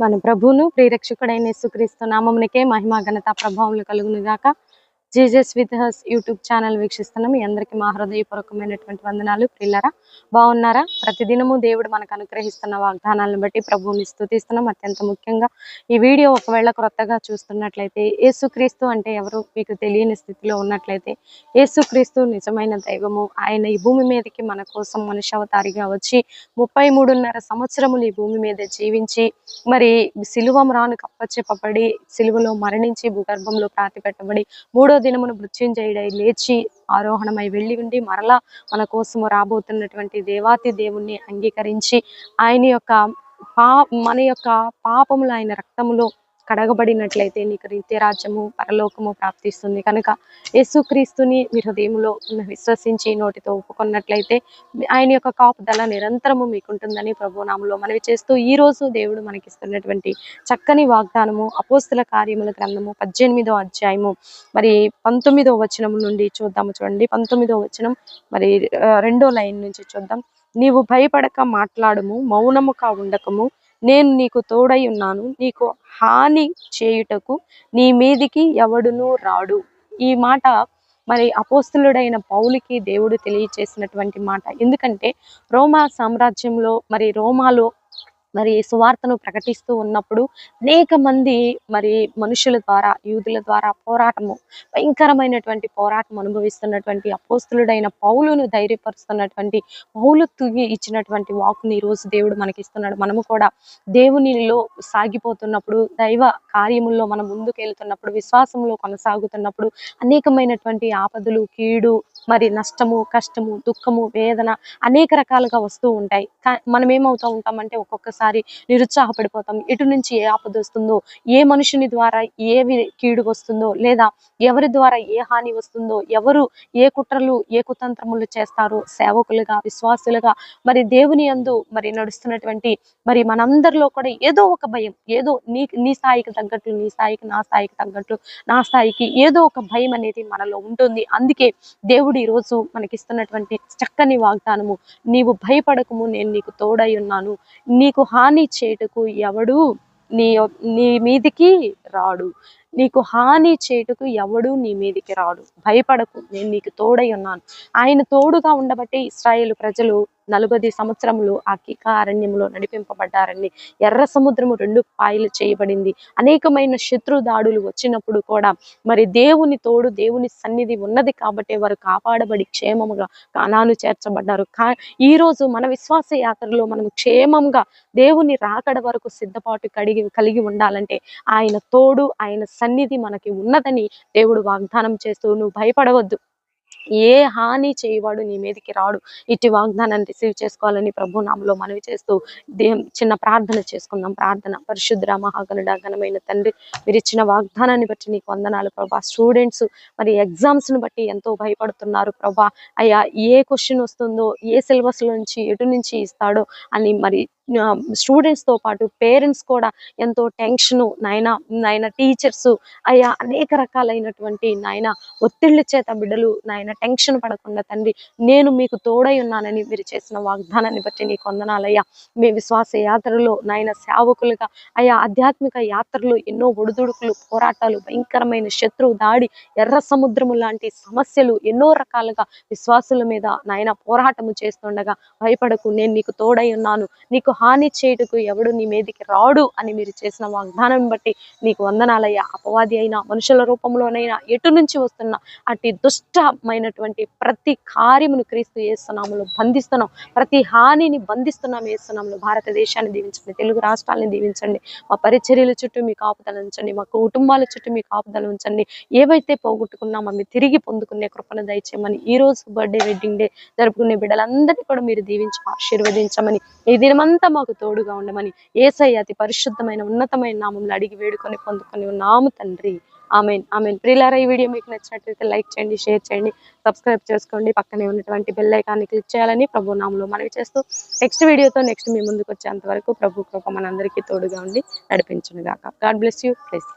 మన ప్రభువును ప్రియరక్షకుడైన యేసుక్రీస్తు నామమునికే మహిమ ఘనత ప్రభావములు కలుగునుగాక. Jesus with us YouTube channel వీక్షిస్తున్న మీ అందరికీ మా హృదయపూర్వకమైనటువంటి వందనాలు. ప్రిల్లరా బాగున్నారా? ప్రతిదినము దేవుడు మనకు అనుగ్రహిస్తున్న వాగ్దానాలను బట్టి ప్రభువుని స్థుతిస్తున్నాం. అత్యంత ముఖ్యంగా ఈ వీడియో ఒకవేళ క్రొత్తగా చూస్తున్నట్లయితే యేసుక్రీస్తు అంటే ఎవరు? మీకు తెలియని స్థితిలో ఉన్నట్లయితే యేసుక్రీస్తు నిజమైన దైవము. ఆయన ఈ భూమి మీదకి మన కోసం మనుష్యావతారిగా వచ్చి ముప్పై మూడున్నర సంవత్సరములు ఈ భూమి మీద జీవించి మరి శిలువ రాను కప్పచెప్పబడి సిలువలో మరణించి భూగర్భంలో ప్రాతిపెట్టబడి మూడో దినమును మృత్యుంజయుడై లేచి ఆరోహణమై వెళ్ళి ఉండి మరలా మన కోసము రాబోతున్నటువంటి దేవాతి దేవుణ్ణి అంగీకరించి ఆయన యొక్క పా మన యొక్క పాపములు ఆయన రక్తములో కడగబడినట్లయితే నీకు నిత్యరాజ్యము పరలోకము ప్రాప్తిస్తుంది. కనుక యేసుక్రీస్తుని మీ హృదయంలో విశ్వసించి నోటితో ఒప్పుకున్నట్లయితే ఆయన యొక్క కాపుదల నిరంతరము మీకుంటుందని ప్రభునామంలో మనవి చేస్తూ ఈ రోజు దేవుడు మనకిస్తున్నటువంటి చక్కని వాగ్దానము అపోస్తుల కార్యముల గ్రంథము పద్దెనిమిదో అధ్యాయము. మరి పంతొమ్మిదో వచనం నుండి చూద్దాము చూడండి. పంతొమ్మిదో వచనం మరి రెండో లైన్ నుంచి చూద్దాం. నీవు భయపడక మాట్లాడము మౌనముగా ఉండకము నేను నీకు తోడై ఉన్నాను. నీకు హాని చేయుటకు నీ మీదికి ఎవడునూ రాడు. ఈ మాట మరి అపోస్తులుడైన పౌలికి దేవుడు తెలియచేసినటువంటి మాట. ఎందుకంటే రోమా సామ్రాజ్యంలో మరి రోమాలో మరి సువార్తను ప్రకటిస్తూ ఉన్నప్పుడు అనేక మంది మరి మనుషుల ద్వారా యూదుల ద్వారా పోరాటము భయంకరమైనటువంటి పోరాటం అనుభవిస్తున్నటువంటి అపోస్తులుడైన పౌలును ధైర్యపరుస్తున్నటువంటి పౌలు తుగి ఇచ్చినటువంటి వాకుని ఈరోజు రోజు దేవుడు మనకి ఇస్తున్నాడు మనము కూడా దేవునిలో సాగిపోతున్నప్పుడు దైవ కార్యముల్లో మనం ముందుకు వెళ్తున్నప్పుడు విశ్వాసంలో కొనసాగుతున్నప్పుడు అనేకమైనటువంటి ఆపదలు కీడు మరి నష్టము కష్టము దుఃఖము వేదన అనేక రకాలుగా వస్తూ ఉంటాయి. మనం ఏమవుతూ ఉంటామంటే ఒక్కొక్కసారి నిరుత్సాహపడిపోతాం. ఎటు నుంచి ఏ ఆపద వస్తుందో ఏ మనుషుని ద్వారా ఏవి కీడు వస్తుందో లేదా ఎవరి ద్వారా ఏ హాని వస్తుందో ఎవరు ఏ కుట్రలు ఏ కుతంత్రములు చేస్తారో సేవకులుగా విశ్వాసులుగా మరి దేవుని అందు మరి నడుస్తున్నటువంటి మరి మనందరిలో కూడా ఏదో ఒక భయం ఏదో నీ నీ స్థాయికి తగ్గట్లు నీ స్థాయికి నా స్థాయికి తగ్గట్లు నా స్థాయికి ఏదో ఒక భయం అనేది మనలో ఉంటుంది. అందుకే దేవుడు ఈరోజు రోజు మనకిస్తున్నటువంటి చక్కని వాగ్దానము. నీవు భయపడకము నేను నీకు తోడై ఉన్నాను. నీకు హాని చేయుటకు ఎవడు నీ నీ మీదికి రాడు. నీకు హాని చేయుటకు ఎవడు నీ మీదికి రాడు. భయపడకు నేను నీకు తోడై ఉన్నాను. ఆయన తోడుగా ఉండబట్టి ఇస్రాయేల్ ప్రజలు నలభై సంవత్సరములు ఆ కిక అరణ్యంలో నడిపింపబడ్డారని ఎర్ర సముద్రము రెండు పాయలు చేయబడింది. అనేకమైన శత్రు దాడులు వచ్చినప్పుడు కూడా మరి దేవుని తోడు దేవుని సన్నిధి ఉన్నది కాబట్టి వారు కాపాడబడి క్షేమముగా కానాను చేర్చబడ్డారు. కా ఈ రోజు మన విశ్వాస యాత్రలో మనం క్షేమంగా దేవుని రాకడ వరకు సిద్ధపాటు కడిగి కలిగి ఉండాలంటే ఆయన తోడు ఆయన సన్నిధి మనకి ఉన్నదని దేవుడు వాగ్దానం చేస్తూ నువ్వు భయపడవద్దు. ఏ హాని చేయవాడు నీ మీదకి రాడు. ఇటు వాగ్దానాన్ని రిసీవ్ చేసుకోవాలని ప్రభు నామలో మనవి చేస్తూ చిన్న ప్రార్థన చేసుకుందాం. ప్రార్థన. పరిశుద్ర మహాగణుడ ఘనమైన తండ్రి మీరు ఇచ్చిన వాగ్దానాన్ని బట్టి నీకు వందనాలు ప్రభా. స్టూడెంట్స్ మరి ఎగ్జామ్స్ను బట్టి ఎంతో భయపడుతున్నారు ప్రభా. అయ్యా ఏ క్వశ్చన్ వస్తుందో ఏ సిలబస్ నుంచి ఎటు నుంచి ఇస్తాడో అని మరి స్టూడెంట్స్తో పాటు పేరెంట్స్ కూడా ఎంతో టెన్షన్ నాయన నాయన టీచర్స్ అయ్యా అనేక రకాలైనటువంటి నాయన ఒత్తిళ్ళ చేత బిడ్డలు నాయన టెన్షన్ పడకుండా తండ్రి నేను మీకు తోడై ఉన్నానని మీరు చేసిన వాగ్దానాన్ని బట్టి నీకు వందనాలయ్యా మీ విశ్వాస యాత్రలో నాయన సేవకులుగా అయ్యా ఆధ్యాత్మిక యాత్రలో ఎన్నో ఒడిదుడుకులు పోరాటాలు భయంకరమైన శత్రువు దాడి ఎర్ర సముద్రము లాంటి సమస్యలు ఎన్నో రకాలుగా విశ్వాసుల మీద నాయన పోరాటము చేస్తుండగా భయపడకు నేను నీకు తోడై ఉన్నాను. నీకు హాని చేయుటకు ఎవడు నీ మీదికి రాడు అని మీరు చేసిన వాగ్దానం బట్టి నీకు వందనాలయ్యా. అపవాది అయినా మనుషుల రూపంలోనైనా ఎటు నుంచి వస్తున్న అట్టి దుష్టమైనటువంటి ప్రతి కార్యమును క్రీస్తు చేస్తున్నాములు బంధిస్తున్నాం. ప్రతి హానిని బంధిస్తున్నాం వేస్తున్నాము భారతదేశాన్ని దీవించండి తెలుగు రాష్ట్రాలను దీవించండి మా పరిచర్యల చుట్టూ మీ కాపుదల ఉంచండి మా కుటుంబాల చుట్టూ మీ కాపుదల ఉంచండి. ఏవైతే పోగొట్టుకున్నామో అవి తిరిగి పొందుకునే కృపను దయచేయమని ఈ రోజు బర్త్డే వెడ్డింగ్ డే జరుపుకునే బిడ్డలందరినీ కూడా మీరు దీవించి ఆశీర్వదించమని ఈ దినమంతా మాకు తోడుగా ఉండమని ఏసయ్య అతి పరిశుద్ధమైన ఉన్నతమైన నామంలో అడిగి వేడుకొని పొందుకొని ఉన్నాము తండ్రి. ఆమెన్. ఆమెన్. ప్రిలారా ఈ వీడియో మీకు నచ్చినట్లయితే లైక్ చేయండి షేర్ చేయండి సబ్స్క్రైబ్ చేసుకోండి. పక్కనే ఉన్నటువంటి బెల్ ఐకాన్ని క్లిక్ చేయాలని ప్రభు నామంలో మనవి చేస్తూ నెక్స్ట్ వీడియోతో నెక్స్ట్ మీ ముందుకు వచ్చేంత వరకు ప్రభు కృప మనందరికీ తోడుగా ఉండి నడిపించను గాక గాడ్ బ్లెస్ యూ. ప్లీజ్